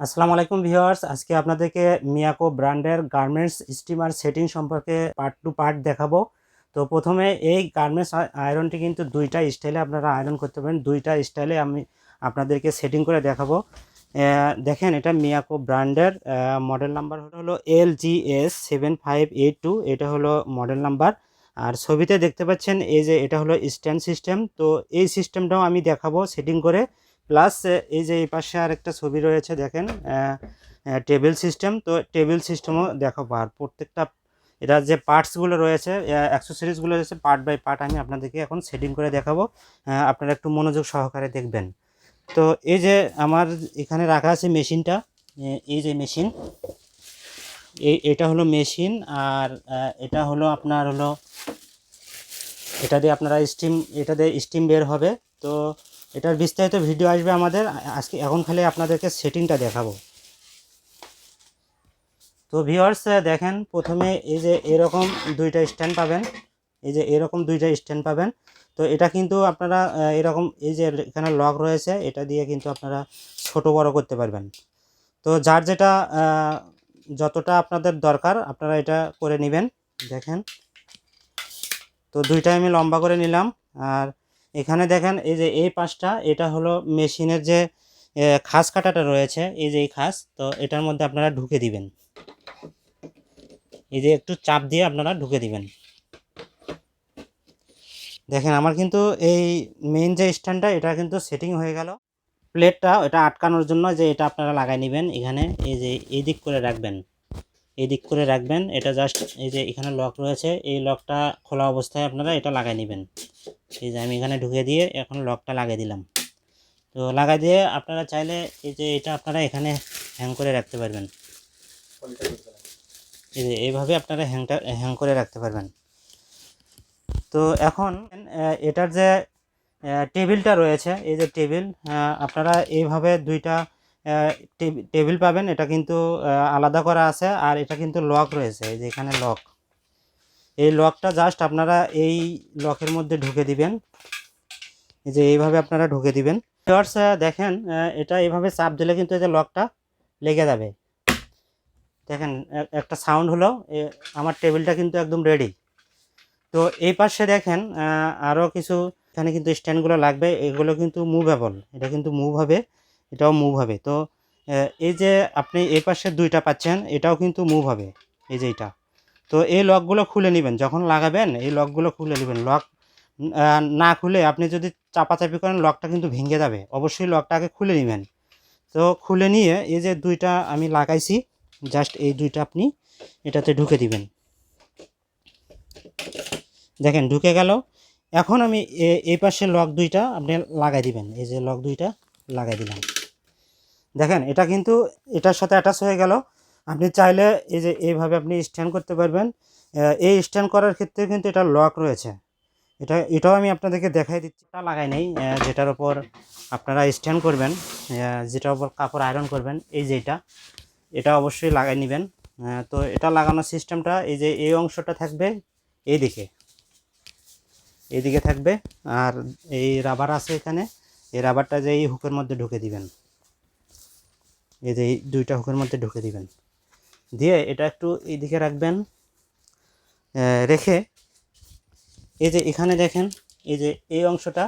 আসসালামু আলাইকুম ভিউয়ার্স, আজকে আপনাদেরকে মিয়াকো ব্র্যান্ডের গার্মেন্টস স্টিমার সেটিং সম্পর্কে পার্ট টু পার্ট দেখাবো। তো প্রথমে এই গার্মেন্টস আয়রনটি কিন্তু দুইটা স্টাইলে আপনারা আয়রন করতে পারেন। দুইটা স্টাইলে আমি আপনাদেরকে সেটিং করে দেখাবো। দেখেন এটা মিয়াকো ব্র্যান্ডের মডেল নাম্বার হলো L G S seven five eight two, এটা হলো মডেল নাম্বার আর ছবিতে দেখতে পাচ্ছেন এই যে এটা হলো স্ট্যান্ড সিস্টেম। তো এই সিস্টেমটাও আমি দেখাবো সেটিং করে। প্লাস এই যে এই পাশে আরেকটা ছবি রয়েছে, দেখেন টেবিল সিস্টেম তো টেবিল সিস্টেমও দেখাবো আর প্রত্যেকটা এটা যে পার্টসগুলো রয়েছে অ্যাক্সেসরিজগুলো রয়েছে পার্ট বাই পার্ট আমি আপনাদেরকে এখন সেটিং করে দেখাবো। আপনারা একটু মনোযোগ সহকারে দেখবেন। তো এই যে আমার এখানে রাখা আছে মেশিনটা এই যে মেশিন এই এটা হলো মেশিন আর এটা হলো আপনার হলো, এটা দিয়ে আপনারা স্টিম এটা দিয়ে স্টিম বের হবে। তো এটার বিস্তারিত ভিডিও আসবে আমাদের। আজকে এখন খালি আপনাদেরকে সেটিংটা দেখাবো। তো ভিউয়ার্স দেখেন, প্রথমে এই যে এরকম দুইটা স্ট্যান্ড পাবেন। এই যে এরকম দুইটা স্ট্যান্ড পাবেন। তো এটা কিন্তু আপনারা এরকম এই যে এখানে লক রয়েছে, এটা দিয়ে কিন্তু আপনারা ছোট বড় করতে পারবেন। তো যার যেটা যতটা আপনাদের দরকার, আপনারা এটা করে নেবেন। দেখেন, তো দুইটা আমি লম্বা করে নিলাম। আর এখানে দেখেন এই যে এই পাশটা, এটা হলো মেশিনের যে খাস কাটাটা রয়েছে, এই যে এই খাস, তো এটার মধ্যে আপনারা ঢুকে দিবেন। এই যে একটু চাপ দিয়ে আপনারা ঢুকে দিবেন। দেখেন আমার কিন্তু এই মেইন যে স্ট্যান্ডটা, এটা কিন্তু সেটিং হয়ে গেল। প্লেটটা এটা আটকানোর জন্য যে এটা আপনারা লাগাই নেবেন, এখানে এই যে এই দিক করে রাখবেন। এই দিক করে রাখবেন। এটা জাস্ট এই যে এখানে লক রয়েছে, এই লকটা খোলা অবস্থায় আপনারা এটা লাগাই নেবেন। এই যে আমি এখানে ঢুকে দিয়ে এখন লকটা লাগিয়ে দিলাম। তো লাগাই দিয়ে আপনারা চাইলে এই যে এটা আপনারা এখানে হ্যাং করে রাখতে পারবেন। এই যে এইভাবে আপনারা হ্যাংটা হ্যাং করে রাখতে পারবেন। তো এখন এটার যে টেবিলটা রয়েছে, এই যে টেবিল আপনারা এইভাবে দুইটা টেবিল পাবেন এটা কিন্তু আলাদা করা আছে আর এটা কিন্তু লক রয়েছে যে এখানে লক। এই লকটা জাস্ট আপনারা এই লকের মধ্যে ঢুকে দিবেন। যে এইভাবে আপনারা ঢুকে দিবেন। আহ, দেখেন এটা এইভাবে চাপ দিলে কিন্তু এই যে লকটা লেগে যাবে। দেখেন একটা সাউন্ড হলো আমার টেবিলটা কিন্তু একদম রেডি। তো এই পাশে দেখেন আরও কিছু এখানে কিন্তু স্ট্যান্ডগুলো লাগবে এগুলো কিন্তু মুভেবল এটা কিন্তু মুভ হবে। এটাও মুভ হবে। তো এই যে আপনি এই পাশে দুইটা পাচ্ছেন, এটাও কিন্তু মুভ হবে, এই যে এটা তো এই লকগুলো খুলে নেবেন, যখন লাগাবেন, এই লকগুলো খুলে নেবেন। লক না খুলে আপনি যদি চাপাচাপি করেন, লকটা কিন্তু ভেঙে যাবে। অবশ্যই লকটা আগে খুলে নেবেন। তো খুলে নিয়ে এই যে দুইটা আমি লাগাইছি জাস্ট এই দুইটা আপনি এটাতে ঢুকে দিবেন। দেখেন, ঢুকে গেল। এখন আমি এ- এই পাশে লক দুইটা আপনি লাগাই দিবেন। এই যে লক দুইটা লাগাই দিলাম। দেখেন, এটা কিন্তু এটার সাথে অ্যাটাচ হয়ে গেল। আপনি চাইলে এই যে এইভাবে আপনি স্ট্যান্ড করতে পারবেন। এই স্ট্যান্ড করার ক্ষেত্রে কিন্তু এটা লক রয়েছে। এটা, এটাও আমি আপনাদেরকে দেখাই দিচ্ছি। এটা লাগাই নেই যেটার ওপর আপনারা স্ট্যান্ড করবেন যেটার ওপর কাপড় আয়রন করবেন, এই যে এটা। এটা অবশ্যই লাগাই নেবেন। তো এটা লাগানোর সিস্টেমটা এই যে এই অংশটা থাকবে এই দিকে এইদিকে থাকবে, আর এই রাবার আছে এখানে। এই রাবারটা যে এই হুকের মধ্যে ঢুকে দিবেন। এই যে এই দুইটা হুকের মধ্যে ঢুকে দিবেন। দিয়ে এটা একটু এইদিকে রাখবেন রেখে এই যে এখানে দেখেন, এই যে এই অংশটা,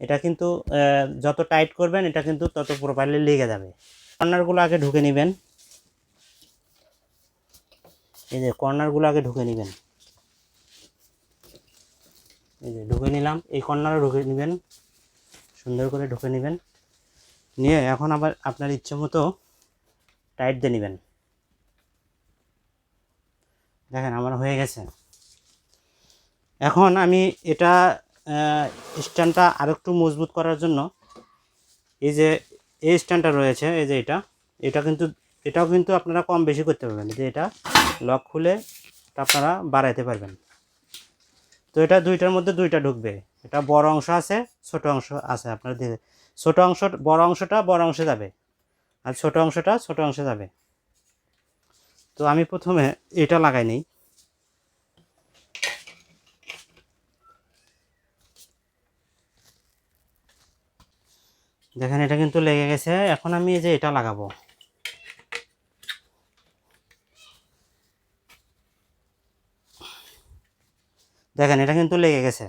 এটা কিন্তু যত টাইট করবেন, এটা কিন্তু তত প্রপারলি লেগে যাবে। কর্নারগুলো আগে ঢুকে নেবেন। এই যে কর্নারগুলো আগে ঢুকে নেবেন। এই যে ঢুকে নিলাম, এই কর্নারে ঢুকে নেবেন। সুন্দর করে ঢুকে নেবেন। নিয়ে এখন আবার আপনার ইচ্ছে মতো টাইট দিয়ে নেবেন। দেখেন আমার হয়ে গেছে। এখন আমি এটা স্ট্যান্ডটা আরেকটু মজবুত করার জন্য এই যে এই স্ট্যান্ডটা রয়েছে, এই যে এটা এটা কিন্তু, এটাও কিন্তু আপনারা কম বেশি করতে পারবেন। যে এটা লক খুলে আপনারা বাড়াইতে পারবেন। তো এটা দুইটার মধ্যে দুইটা ঢুকবে। এটা বড় অংশ আছে, ছোট অংশ আছে। আপনার ছোট অংশ, বড় অংশটা বড় অংশে যাবে। আর ছোট অংশটা ছোট অংশে যাবে। তো আমি প্রথমে এটা লাগাই নিই। দেখেন, এটা কিন্তু লেগে গেছে। এখন আমি এই যে এটা লাগাবো। দেখেন, এটা কিন্তু লেগে গেছে।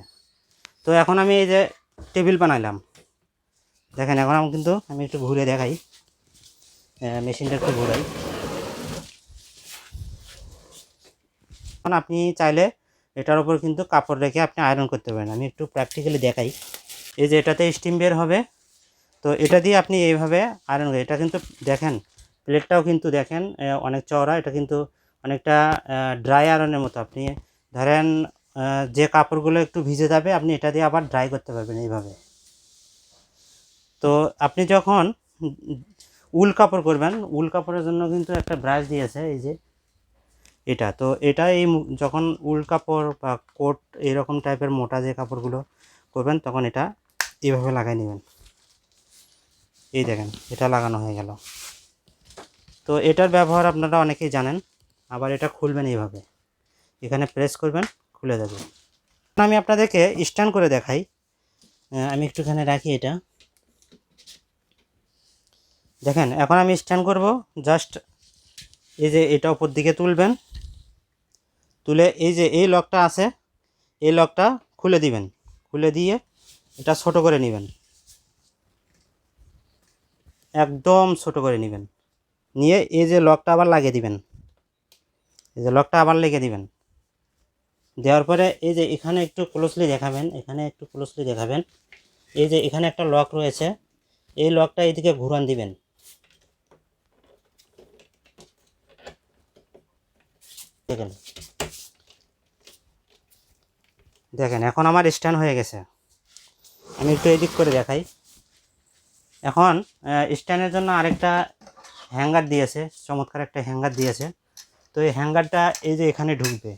তো এখন আমি এই যে টেবিল বানাইলাম। দেখেন, এখন আমি কিন্তু আমি একটু ঘুরে দেখাই। মেশিনটা একটু ঘুরাই। এখন আপনি চাইলে এটার উপর কিন্তু কাপড় রেখে আপনি আয়রন করতে পারেন। আমি একটু প্র্যাকটিক্যালি দেখাই। এই যে এটাতে স্টিম বের হবে, তো এটা দিয়ে আপনি এইভাবে আয়রন করে, এটা কিন্তু দেখেন প্লেটটাও কিন্তু দেখেন অনেক চওড়া, এটা কিন্তু অনেকটা ড্রাই আয়রনের মতো। আপনি ধরেন যে কাপড়গুলো একটু ভিজে যাবে, আপনি এটা দিয়ে আবার ড্রাই করতে পারবেন এইভাবে। তো আপনি যখন উল কাপড় করবেন, উল কাপড়ের জন্য কিন্তু একটা ব্রাশ দিয়েছে, এই যে এটা। তো এটা এই যখন উল কাপড় বা কোট এরকম টাইপের মোটা যে কাপড়গুলো করবেন, তখন এটা এইভাবে লাগাই নেবেন। এই দেখেন, এটা লাগানো হয়ে গেল। তো এটার ব্যবহার আপনারা অনেকেই জানেন, আবার এটা খুলবেন এইভাবে। এখানে প্রেস করবেন, খুলে এখন আমি আপনাদেরকে স্ট্যান্ড করে দেখাই। আমি একটুখানি রাখি এটা। দেখেন, এখন আমি স্ট্যান্ড করব, জাস্ট এই যে এটা উপর দিকে তুলবেন। তুলে এই যে এই লকটা আছে, এই লকটা খুলে দিবেন। খুলে দিয়ে এটা ছোট করে নেবেন। একদম ছোট করে নেবেন। নিয়ে এই যে লকটা আবার লাগিয়ে দিবেন। এই যে লকটা আবার লেগে দিবেন। দেওয়ার পরে এই যে এখানে একটু ক্লোজলি দেখাবেন, এখানে একটু ক্লোজলি দেখাবেন। এই যে এখানে একটা লক রয়েছে, এই লকটা এইদিকে ঘুরান দিবেন। দেখেন। দেখেন, এখন আমার স্ট্যান্ড হয়ে গেছে। আমি একটু এদিক করে দেখাই। এখন স্ট্যান্ডের জন্য আরেকটা হ্যাঙ্গার দিয়েছে, চমৎকার একটা হ্যাঙ্গার দিয়েছে। তো এই হ্যাঙ্গারটা এই যে এখানে ঢুকবে।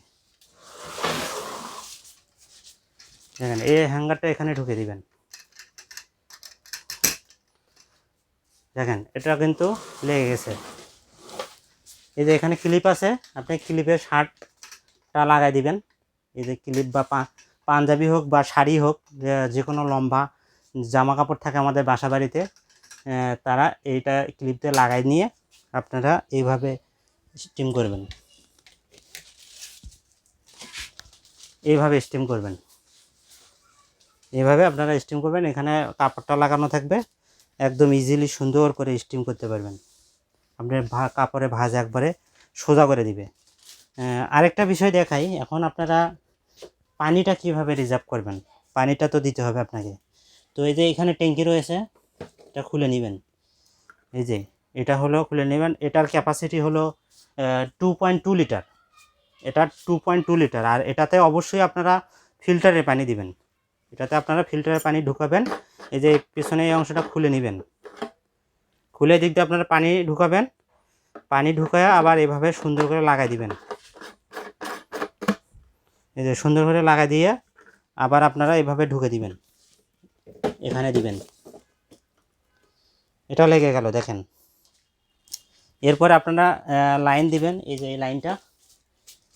দেখেন, এই হ্যাঙ্গারটা এখানে ঢুকে দিবেন। দেখেন, এটা কিন্তু লেগে গেছে। এই যে এখানে ক্লিপ আছে, আপনি ক্লিপের শার্টটা লাগাই দিবেন। এই যে ক্লিপ বা পাঞ্জাবি হোক বা শাড়ি হোক, যে- কোনো লম্বা জামা কাপড় থাকে আমাদের বাসা বাড়িতে তারা এইটা ক্লিপ দিয়ে লাগাই নিয়ে আপনারা এইভাবে স্টিম করবেন। এইভাবে স্টিম করবেন। এইভাবে আপনারা স্টিম করবেন, এখানে কাপড়টা লাগানো থাকবে। একদম ইজিলি সুন্দর করে স্টিম করতে পারবেন। আপনার ভা, কাপড়ে ভাজ একবারে সোজা করে দিবে। আরেকটা বিষয় দেখাই, এখন আপনারা পানিটা কীভাবে রিজার্ভ করবেন? পানিটা তো দিতে হবে আপনাকে। তো এই যে এখানে ট্যাঙ্কি রয়েছে, এটা খুলে নেবেন। এই যে, এটা হলো খুলে নেবেন, এটার ক্যাপাসিটি হলো টু পয়েন্ট টু লিটার এটা টু পয়েন্ট টু লিটার আর এটাতে অবশ্যই আপনারা ফিল্টারের পানি দিবেন। এটাতে আপনারা ফিল্টারের পানি ঢুকাবেন, এই যে পেছনে এই অংশটা খুলে নেবেন। খুলে দিক দিয়ে আপনারা পানি ঢুকাবেন, পানি ঢুকায় আবার এভাবে সুন্দর করে লাগাই দিবেন। এই যে সুন্দর করে লাগাই দিয়ে আবার আপনারা এভাবে ঢুকে দিবেন। এখানে দিবেন। এটা লেগে গেল, দেখেন। এরপর আপনারা লাইন দিবেন, এই যে এই লাইনটা।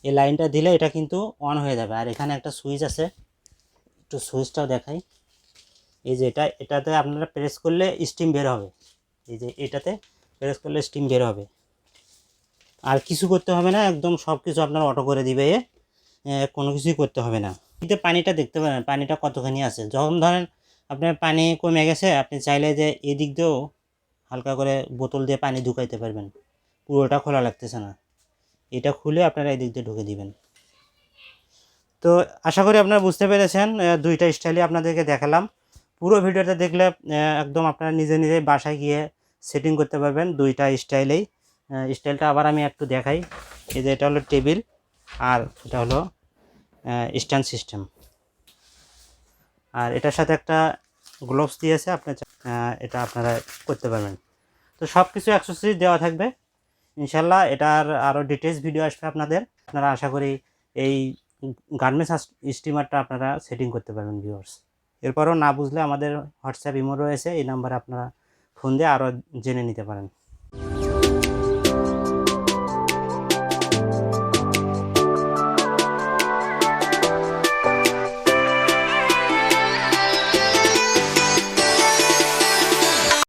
এই লাইনটা দিলে এটা কিন্তু অন হয়ে যাবে। আর এখানে একটা সুইচ আছে, একটু সুইচটাও দেখাই। এই যে এটা, এটাতে আপনারা প্রেস করলে স্টিম বের হবে। এই যে এটাতে প্রেস করলে স্টিম বের হবে। আর কিছু করতে হবে না, একদম সব কিছু আপনার অটো করে দিবে কোনো কিছুই করতে হবে না। কিন্তু পানিটা দেখতে পারেন, পানিটা কতখানি আছে। যখন ধরেন আপনার পানি কমে গেছে, আপনি চাইলে যে এদিক দিয়েও হালকা করে বোতল দিয়ে পানি ঢুকাইতে পারবেন। পুরোটা খোলা লাগতেছে না। এটা খুলে আপনারা এদিক দিয়ে ঢুকে দিবেন। তো আশা করি আপনারা বুঝতে পেরেছেন দুইটা স্টাইলই আপনাদেরকে দেখালাম। পুরো ভিডিওটা দেখলে একদম আপনারা নিজে নিজে বাসায় গিয়ে সেটিং করতে পারবেন দুইটা স্টাইলেই। স্টাইলটা আবার আমি একটু দেখাই। এই যে এটা হলো টেবিল আর এটা হলো স্ট্যান্ড সিস্টেম আর এটার সাথে একটা গ্লোভস দিয়েছে আপনি চা- আহ, এটা আপনারা করতে পারবেন। তো সব কিছু অ্যাক্সেসরিজ দেওয়া থাকবে। ইনশাল্লাহ এটার আরও ডিটেলস ভিডিও আসবে আপনাদের। আপনারা আশা করি এই গার্মেন্টস স্টিমারটা আপনারা সেটিং করতে পারবেন ভিউয়ার্স এরপরও না বুঝলে আমাদের হোয়াটসঅ্যাপ ইমো রয়েছে এই নাম্বারে আপনারা ফোন দিয়ে আরও জেনে নিতে পারেন।